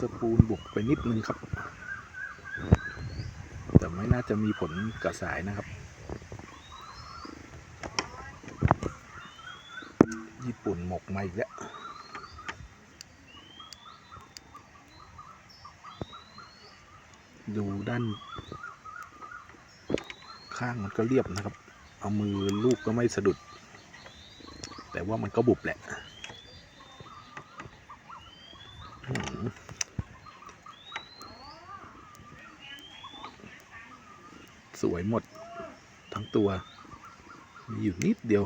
สปูนบุกไปนิดนึงครับ แต่ไม่น่าจะมีผลกับสายนะครับ ญี่ปุ่นหมกมาอีกแล้วดูด้าน ข้างมันก็เรียบนะครับ เอามือลูกก็ไม่สะดุด แต่ว่ามันก็บุบแหละอืม สวยหมดทั้งตัว มีอยู่นิดเดียว